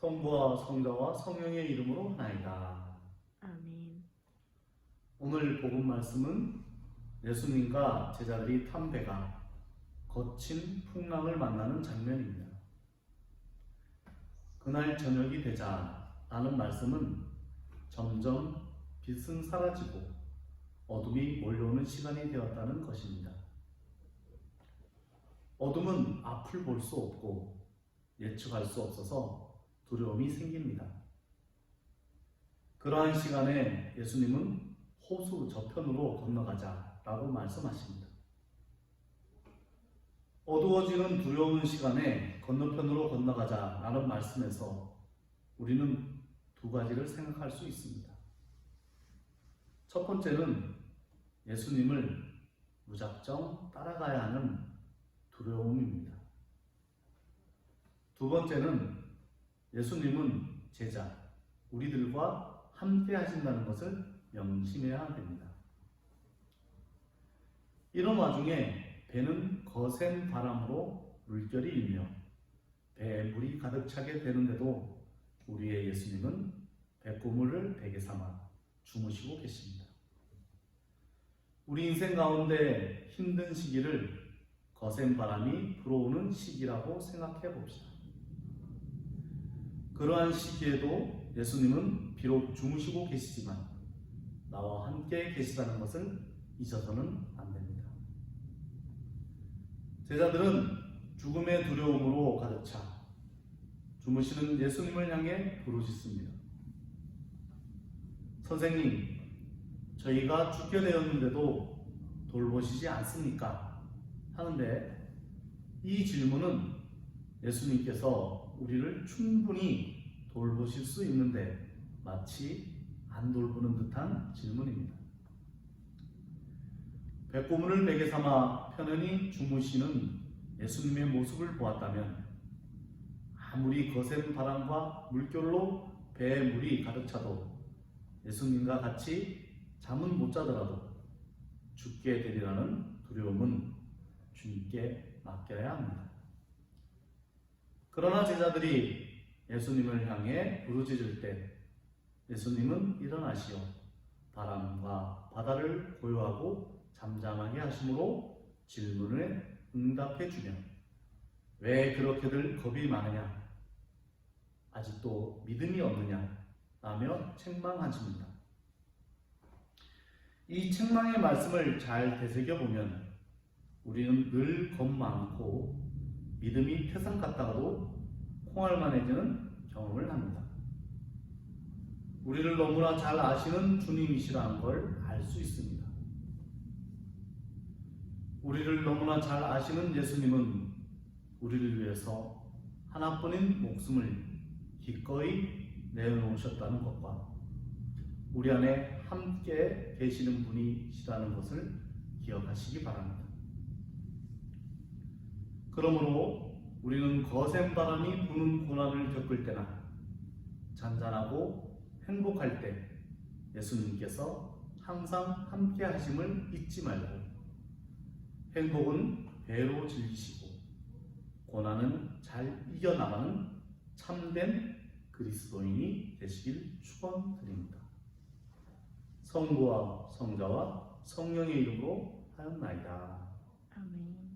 성부와 성자와 성령의 이름으로 나이다. 아멘. 오늘 복음 말씀은 예수님과 제자들이 탄 배가 거친 풍랑을 만나는 장면입니다. 그날 저녁이 되자 라는 말씀은 점점 빛은 사라지고 어둠이 몰려오는 시간이 되었다는 것입니다. 어둠은 앞을 볼 수 없고 예측할 수 없어서 두려움이 생깁니다. 그러한 시간에 예수님은 호수 저편으로 건너가자라고 말씀하십니다. 어두워지는 두려운 시간에 건너편으로 건너가자라는 말씀에서 우리는 두 가지를 생각할 수 있습니다. 첫 번째는 예수님을 무작정 따라가야 하는 두려움입니다. 두 번째는 예수님은 제자, 우리들과 함께 하신다는 것을 명심해야 됩니다. 이런 와중에 배는 거센 바람으로 물결이 일며 배에 물이 가득 차게 되는데도 우리의 예수님은 배꼽물을 베개 삼아 주무시고 계십니다. 우리 인생 가운데 힘든 시기를 거센 바람이 불어오는 시기라고 생각해 봅시다. 그러한 시기에도 예수님은 비록 주무시고 계시지만 나와 함께 계시다는 것을 잊어서는 안 됩니다. 제자들은 죽음의 두려움으로 가득 차 주무시는 예수님을 향해 부르짖습니다. 선생님, 저희가 죽게 되었는데도 돌보시지 않습니까? 하는데 이 질문은 예수님께서 우리를 충분히 돌보실 수 있는데 마치 안 돌보는 듯한 질문입니다. 배꼽물을 베개 삼아 편안히 주무시는 예수님의 모습을 보았다면 아무리 거센 바람과 물결로 배에 물이 가득 차도 예수님과 같이 잠은 못 자더라도 죽게 되리라는 두려움은 주님께 맡겨야 합니다. 그러나 제자들이 예수님을 향해 부르짖을 때 예수님은 일어나시어 바람과 바다를 고요하고 잠잠하게 하심으로 질문에 응답해 주며 왜 그렇게들 겁이 많으냐 아직도 믿음이 없느냐 라며 책망하십니다. 이 책망의 말씀을 잘 되새겨 보면 우리는 늘 겁 많고 믿음이 태산 같다가도 콩알만해지는 경험을 합니다. 우리를 너무나 잘 아시는 주님이시라는 걸 알 수 있습니다. 우리를 너무나 잘 아시는 예수님은 우리를 위해서 하나뿐인 목숨을 기꺼이 내어놓으셨다는 것과 우리 안에 함께 계시는 분이시라는 것을 기억하시기 바랍니다. 그러므로 우리는 거센 바람이 부는 고난을 겪을 때나 잔잔하고 행복할 때 예수님께서 항상 함께 하심을 잊지 말고 행복은 배로 즐기시고 고난은 잘 이겨나가는 참된 그리스도인이 되시길 축원드립니다. 성부와 성자와 성령의 이름으로 하였나이다. 아멘.